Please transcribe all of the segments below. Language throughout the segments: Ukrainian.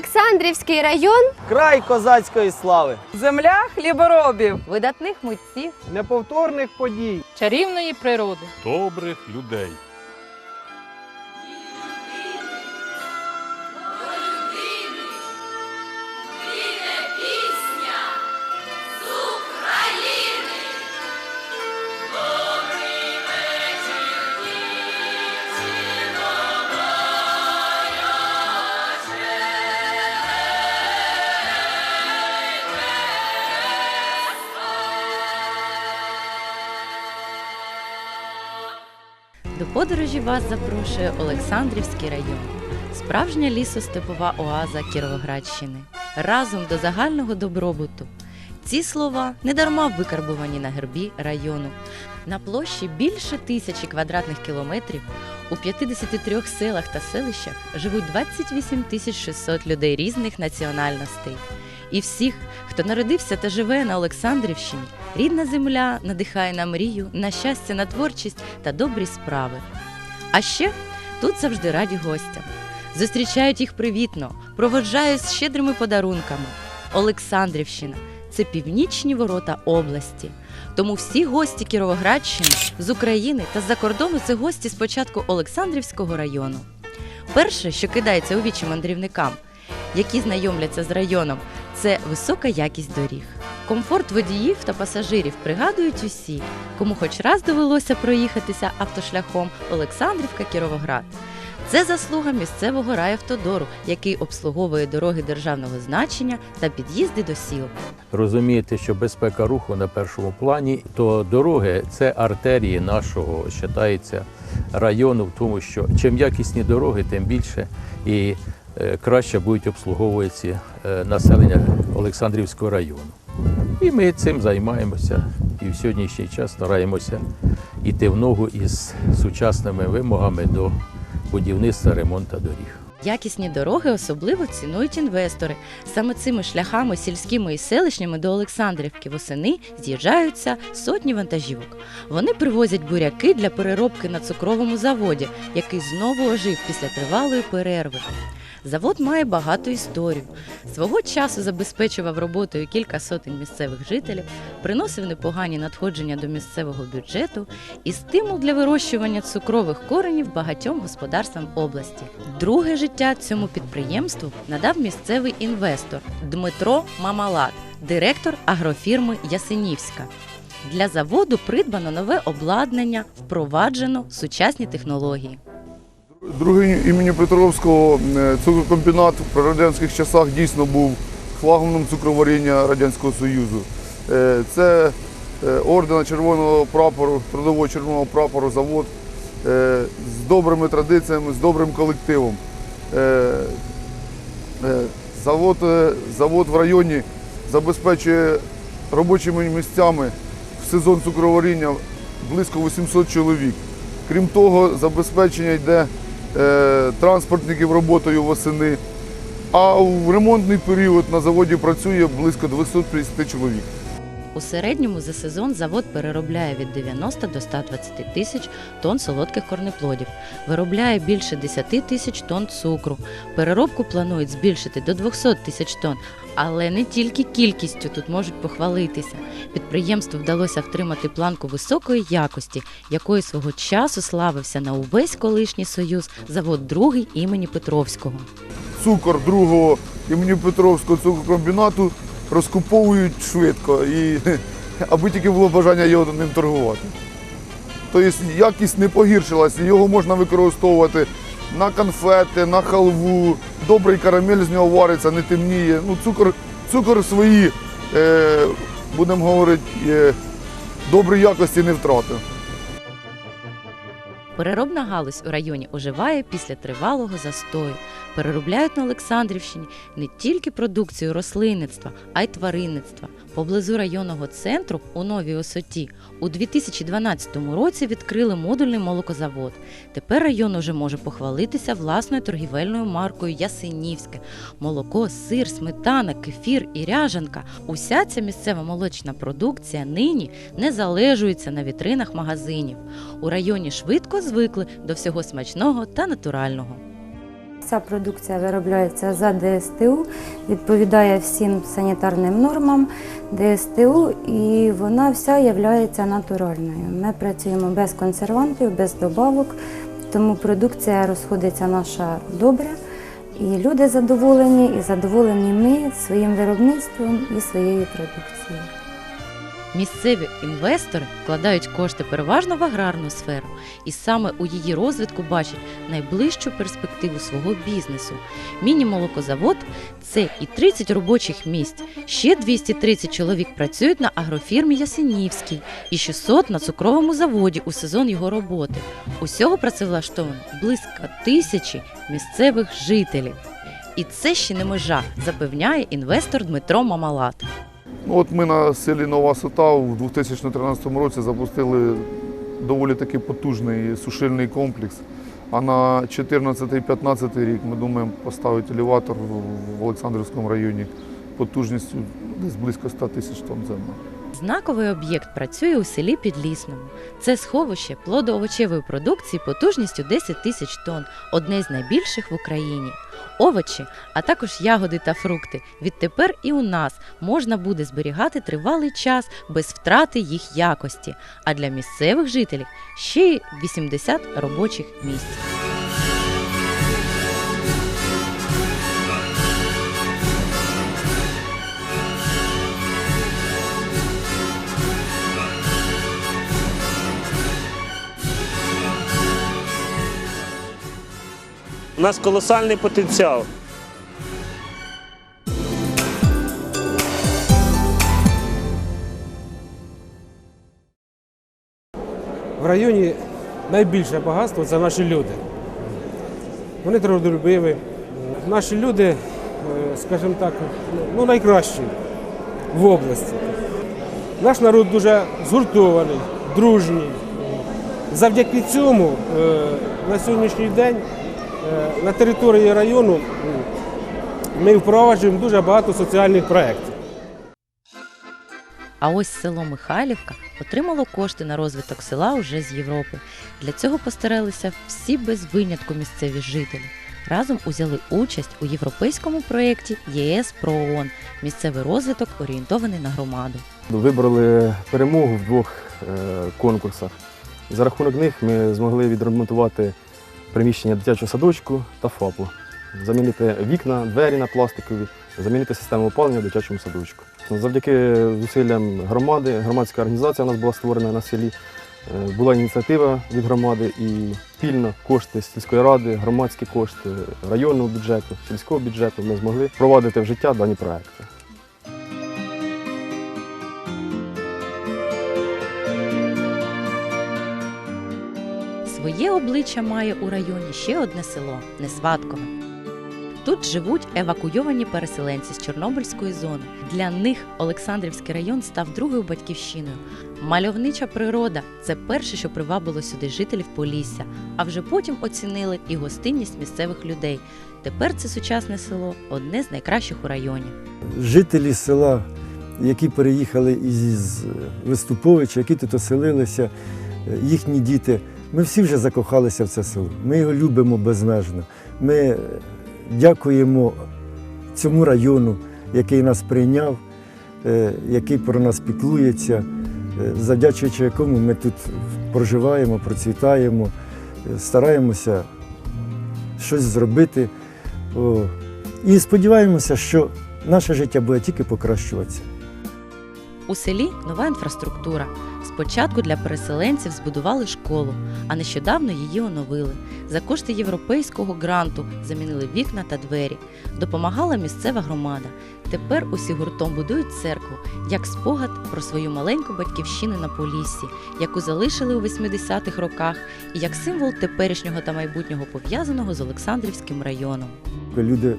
Олександрівський район Край козацької слави, Земля хліборобів. видатних митців, неповторних подій. Чарівної природи. добрих людей. Подорожі вас запрошує Олександрівський район, справжня лісостепова оаза Кіровоградщини. Разом до загального добробуту. Ці слова не дарма викарбувані на гербі району. На площі більше тисячі квадратних кілометрів у 53 селах та селищах живуть 28 тисяч 600 людей різних національностей. І всіх, хто народився та живе на Олександрівщині, рідна земля надихає на мрію, на щастя, на творчість та добрі справи. А ще тут завжди раді гостям. Зустрічають їх привітно, проводжають з щедрими подарунками. Олександрівщина це північні ворота області. Тому всі гості Кіровоградщини з України та з-за кордону це гості спочатку Олександрівського району. Перше, що кидається у вічі мандрівникам, які знайомляться з районом, це висока якість доріг. Комфорт водіїв та пасажирів пригадують усі, кому хоч раз довелося проїхатися автошляхом Олександрівка Кіровоград. Це заслуга місцевого райавтодору, який обслуговує дороги державного значення та під'їзди до сіл. розумієте, що безпека руху на першому плані, то дороги це артерії нашого, вважається, району, тому, що чим якісні дороги, тим більше і е, краще будуть обслуговуватися е, населення Олександрівського району. І ми цим займаємося і в сьогоднішній час стараємося йти в ногу із сучасними вимогами до будівництва ремонту доріг. Якісні дороги особливо цінують інвестори. Саме цими шляхами сільськими і селищними до Олександрівки восени з'їжджаються сотні вантажівок. Вони привозять буряки для переробки на цукровому заводі, який знову ожив після тривалої перерви. Завод має багату історію. Свого часу забезпечував роботою кілька сотень місцевих жителів, приносив непогані надходження до місцевого бюджету і стимул для вирощування цукрових коренів багатьом господарствам області. Друге життя цьому підприємству надав місцевий інвестор Дмитро Мамалат, директор агрофірми Ясенівська. Для заводу придбано нове обладнання, впроваджено сучасні технології. Другий імені Петровського е, цукрокомбінат при радянських часах дійсно був флагманом цукроваріння Радянського Союзу. Е, Це е, ордена червоного прапору, трудового червоного прапору завод з добрими традиціями, з добрим колективом. Завод, завод в районі забезпечує робочими місцями в сезон цукроваріння близько 800 чоловік. Крім того, забезпечення йде транспортників роботою восени. А в ремонтний період на заводі працює близько 250 чоловік. У середньому за сезон завод переробляє від 90 до 120 тисяч тонн солодких корнеплодів, виробляє більше 10 тисяч тонн цукру. Переробку планують збільшити до 200 тисяч тонн. Але не тільки кількістю тут можуть похвалитися. Підприємству вдалося втримати планку високої якості, якою свого часу славився на увесь колишній союз завод другий імені Петровського. Цукор другого імені Петровського цукрокомбінату розкуповують швидко, і, аби тільки було бажання його ним торгувати. Тобто якість не погіршилася, його можна використовувати на конфети, на халву, добрий карамель з нього вариться, не темніє. Ну, цукор, цукор свої, е, будемо говорити, е, доброї якості не втратив. Переробна галузь у районі оживає після тривалого застою. Переробляють на Олександрівщині не тільки продукцію рослинництва, а й тваринництва. Поблизу районного центру у Новій Осоті у 2012 році відкрили модульний молокозавод. Тепер район уже може похвалитися власною торгівельною маркою Ясенівське. Молоко, сир, сметана, кефір і ряжанка. Уся ця місцева молочна продукція нині не залежується на вітринах магазинів. У районі швидко звикли до всього смачного та натурального. Ця продукція виробляється за ДСТУ, відповідає всім санітарним нормам ДСТУ і вона вся є натуральною. Ми працюємо без консервантів, без добавок, тому продукція розходиться наша добре. І люди задоволені, і задоволені ми своїм виробництвом і своєю продукцією. Місцеві інвестори вкладають кошти переважно в аграрну сферу, і саме у її розвитку бачать найближчу перспективу свого бізнесу. Міні-молокозавод це і 30 робочих місць. Ще 230 чоловік працюють на агрофірмі Ясенівський і 600 на цукровому заводі у сезон його роботи. Усього працевлаштовано близько тисячі місцевих жителів. І це ще не межа, запевняє інвестор Дмитро Мамалат. Ну, От ми на селі Нова Сута в 2013 році запустили доволі таки потужний сушильний комплекс. А на 2014-2015 рік ми думаємо поставити елеватор в Олександрівському районі потужністю десь близько 100 тисяч тонн землі. Знаковий об'єкт працює у селі Підлісному. Це сховище плодоовочевої продукції потужністю 10 тисяч тонн, одне з найбільших в Україні. Овочі, а також ягоди та фрукти відтепер і у нас можна буде зберігати тривалий час без втрати їх якості. А для місцевих жителів ще й 80 робочих місць. У нас колосальний потенціал. В районі найбільше багатство це наші люди. Вони трудолюбиві. Наші люди, е, скажімо так, ну найкращі в області. Наш народ дуже згуртований, дружній. Завдяки цьому е, на сьогоднішній день на території району ми впроваджуємо дуже багато соціальних проєктів. А ось село Михайлівка отримало кошти на розвиток села уже з Європи. Для цього постаралися всі без винятку місцеві жителі. Разом узяли участь у європейському проєкті ЄС про ООН місцевий розвиток орієнтований на громаду. Вибрали перемогу в двох е, конкурсах. За рахунок них ми змогли відремонтувати приміщення дитячого садочку та ФАПу, замінити вікна, двері на пластикові, замінити систему опалення в дитячому садочку. Завдяки зусиллям громади, громадська організація у нас була створена на селі. е, Була ініціатива від громади і спільно кошти сільської ради, громадські кошти районного бюджету, сільського бюджету ми змогли провадити в життя дані проекти. Своє обличчя має у районі ще одне село Несваткове. Тут живуть евакуйовані переселенці з Чорнобильської зони. Для них Олександрівський район став другою батьківщиною. Мальовнича природа це перше, що привабило сюди жителів Полісся, а вже потім оцінили і гостинність місцевих людей. Тепер це сучасне село одне з найкращих у районі. жителі села, які переїхали із Виступовича, які тут оселилися, їхні діти. Ми всі вже закохалися в це село. Ми його любимо безмежно. Ми дякуємо цьому району, який нас прийняв, е, який про нас піклується, е, завдячуючи якому ми тут проживаємо, процвітаємо, е, стараємося щось зробити. І сподіваємося, що наше життя буде тільки покращуватися. У селі нова інфраструктура. Спочатку для переселенців збудували школу, а нещодавно її оновили. За кошти європейського гранту замінили вікна та двері. Допомагала місцева громада. Тепер усі гуртом будують церкву як спогад про свою маленьку батьківщину на Поліссі, яку залишили у 80-х роках, і як символ теперішнього та майбутнього пов'язаного з Олександрівським районом. Люди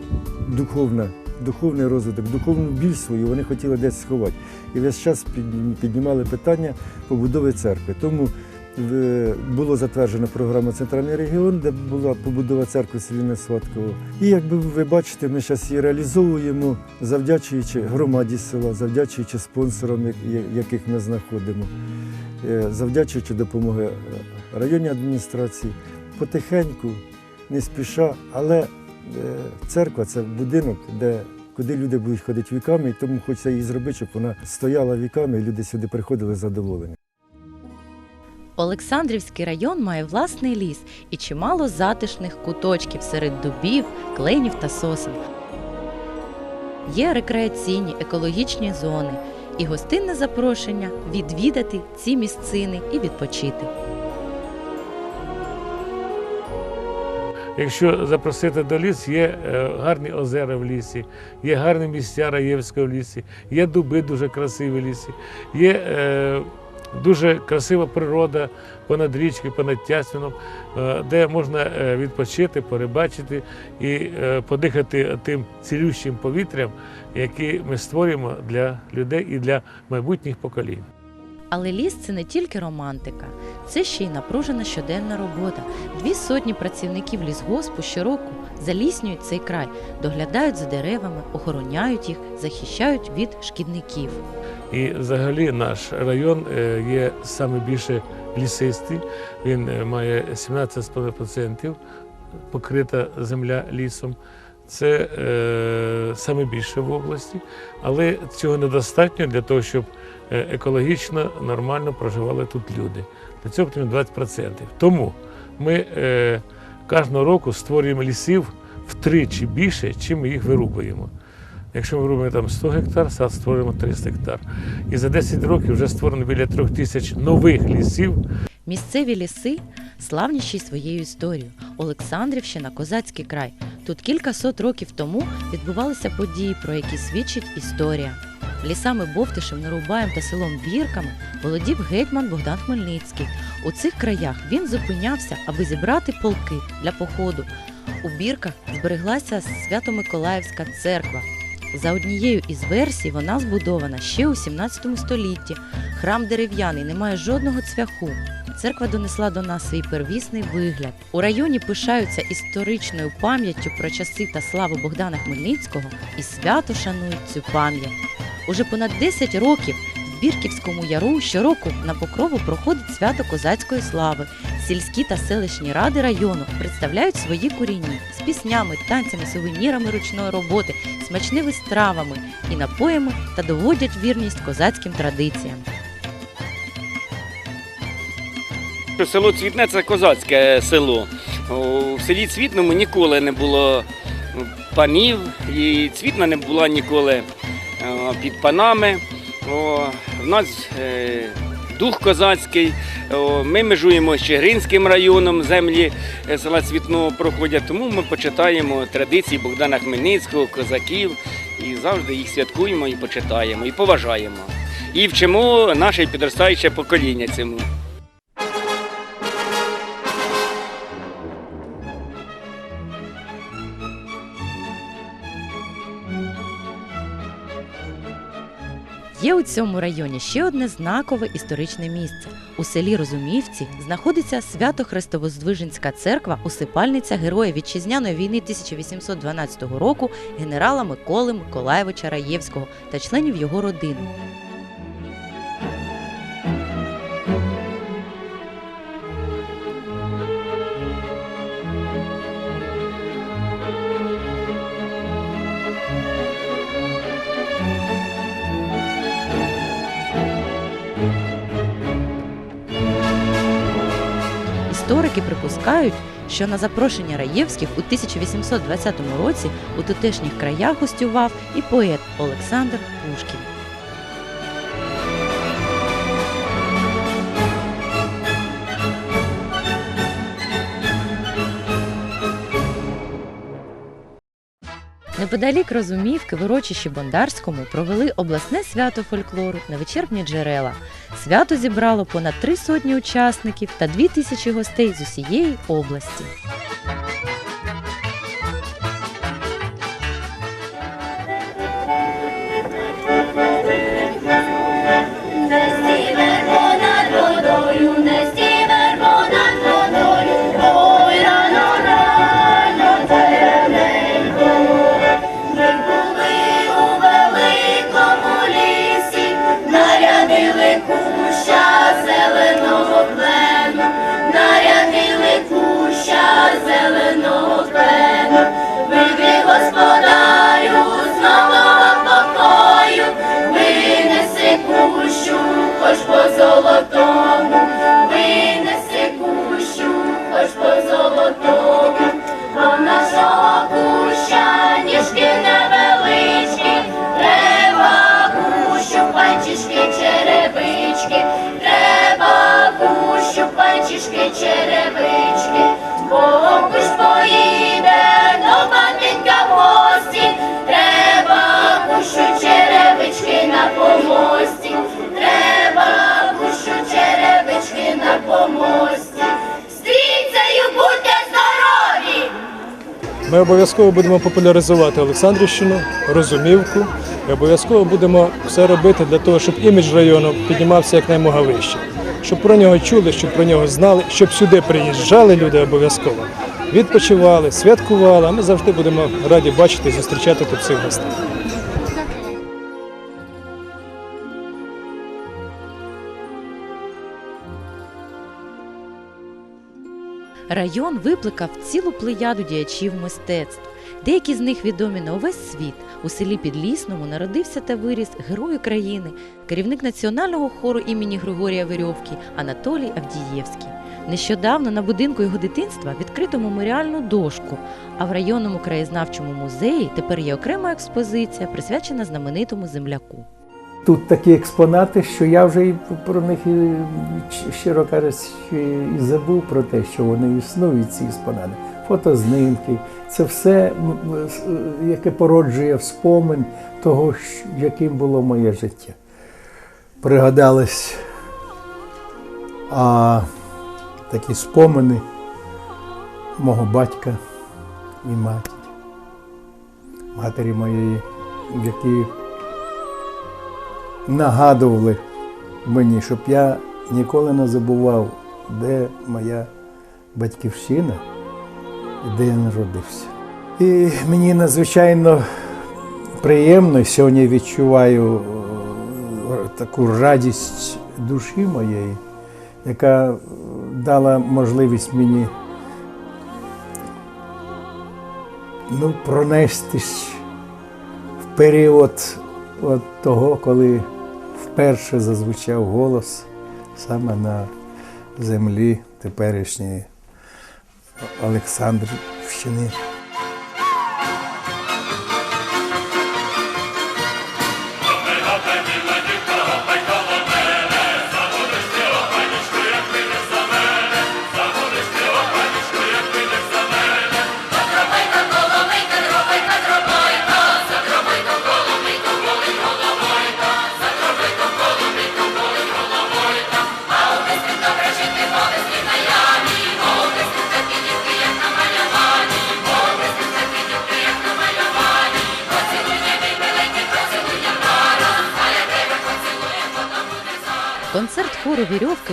духовна, духовний розвиток, духовну біль свою вони хотіли десь сховати. І весь час піднімали питання побудови церкви. Тому було затверджено програма Центральний регіон, де була побудова церкви в селі Несватково. І якби ви бачите, ми зараз її реалізовуємо, завдячуючи громаді села, завдячуючи спонсорам, яких ми знаходимо, е, завдячуючи допомоги е, районній адміністрації, потихеньку, не спіша, але церква це будинок, де, куди люди будуть ходити віками, і тому хочеться її зробити, щоб вона стояла віками, і люди сюди приходили задоволені. Олександрівський район має власний ліс і чимало затишних куточків серед дубів, кленів та сосен. Є рекреаційні екологічні зони і гостинне запрошення відвідати ці місцини і відпочити. Якщо запросити до ліс, є е, гарні озера в лісі, є гарні місця Раєвського в лісі, є дуби дуже красиві в лісі, є е, дуже красива природа понад річки, понад Тясміном, е, де можна е, відпочити, перебачити і е, подихати тим цілющим повітрям, яке ми створюємо для людей і для майбутніх поколінь. Але ліс це не тільки романтика, це ще й напружена щоденна робота. Дві сотні працівників лісгоспу щороку заліснюють цей край, доглядають за деревами, охороняють їх, захищають від шкідників. І взагалі наш район е, є саме більше лісистий. Він е, має 17,5% покрита земля лісом. Це е, саме в області, але цього недостатньо для того, щоб екологічно нормально проживали тут люди. Для цього потрібно 20%. Тому ми е, кожного року створюємо лісів втричі більше, чим ми їх вирубуємо. Якщо ми робимо там 100 гектар, зараз створюємо 300 гектар. І за 10 років вже створено біля трьох тисяч нових лісів. Місцеві ліси славніші своєю історією. Олександрівщина, козацький край. Тут кілька сот років тому відбувалися події, про які свідчить історія. Лісами Бовтишем, Нерубаєм та селом Бірками володів гетьман Богдан Хмельницький. У цих краях він зупинявся, аби зібрати полки для походу. У Бірках збереглася Свято-Миколаївська церква. За однією із версій вона збудована ще у 17 столітті. Храм дерев'яний, не має жодного цвяху. Церква донесла до нас свій первісний вигляд. У районі пишаються історичною пам'яттю про часи та славу Богдана Хмельницького і свято шанують цю пам'ять. Уже понад 10 років в Бірківському яру щороку на покрову проходить свято козацької слави. Сільські та селищні ради району представляють свої курінні з піснями, танцями, сувенірами ручної роботи, смачними стравами і напоями та доводять вірність козацьким традиціям. Село Цвітне це козацьке село. В селі Цвітному ніколи не було панів, і цвітна не була ніколи під панами. В нас е, дух козацький. Ми межуємо з Чигиринським районом, землі е, села Цвітного проходять, тому ми почитаємо традиції Богдана Хмельницького, козаків і завжди їх святкуємо і почитаємо, і поважаємо. І вчимо наше підростаюче покоління цьому. Є у цьому районі ще одне знакове історичне місце. У селі Розумівці знаходиться Свято-Христовоздвиженська церква, усипальниця героя вітчизняної війни 1812 року генерала Миколи Миколаєвича Раєвського та членів його родини. Історики припускають, що на запрошення Раєвських у 1820 році у тутешніх краях гостював і поет Олександр Пушкін. Неподалік Розумівки в урочищі Бондарському провели обласне свято фольклору на вичерпні джерела. Свято зібрало понад три сотні учасників та дві тисячі гостей з усієї області. Клену, господарю, з покою, винеси кущу, хоч по золотому, винеси кущу, хоч по золотому, нашого куща ніжки невеличкі, треба кущу, панчішки, черевички, треба кущу, панчішки, черевички, бо кущ поїде кущу, черевички на помості, треба кущу, черевички на помості, стрійцею будьте здорові! Ми обов'язково будемо популяризувати Олександрівщину, розумівку і обов'язково будемо все робити для того, щоб імідж району піднімався якнаймога вище. Щоб про нього чули, щоб про нього знали, щоб сюди приїжджали люди обов'язково. Відпочивали, святкували, а ми завжди будемо раді бачити зустрічати тут всіх гостей. Район викликав цілу плеяду діячів мистецтв. Деякі з них відомі на увесь світ. У селі Підлісному народився та виріс герой України, керівник національного хору імені Григорія Верьовки Анатолій Авдієвський. Нещодавно на будинку його дитинства відкрито меморіальну дошку, а в районному краєзнавчому музеї тепер є окрема експозиція, присвячена знаменитому земляку. Тут такі експонати, що я вже і про них, і, щиро кажучи, і забув про те, що вони існують, ці експонати. Фотознимки. Це все, е, яке породжує вспомин того, яким було моє життя. Пригадались а, такі спомини мого батька і матері, матері моєї, які нагадували мені, щоб я ніколи не забував, де моя батьківщина і де я народився. І мені надзвичайно приємно, сьогодні відчуваю е, таку радість душі моєї, яка дала можливість мені ну, пронестись в період от того, коли вперше зазвучав голос саме на землі теперішньої Олександрівщини. Концерт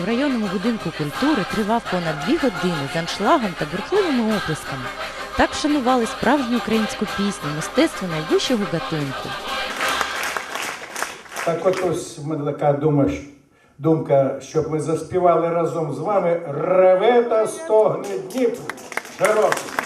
в районному будинку культури тривав понад дві години з аншлагом та бурхливими оплесками. Так шанували справжню українську пісню, мистецтво найвищого гатунку. Так от ось в мене така дума, думка, щоб ми заспівали разом з вами Реве та стогне Дніпро. Широкий.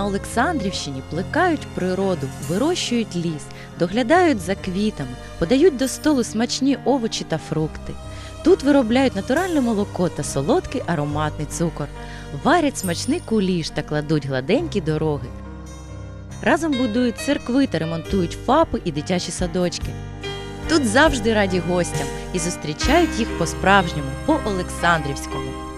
На Олександрівщині плекають природу, вирощують ліс, доглядають за квітами, подають до столу смачні овочі та фрукти. Тут виробляють натуральне молоко та солодкий ароматний цукор, варять смачний куліш та кладуть гладенькі дороги. Разом будують церкви та ремонтують ФАПи і дитячі садочки. Тут завжди раді гостям і зустрічають їх по-справжньому, по-олександрівському.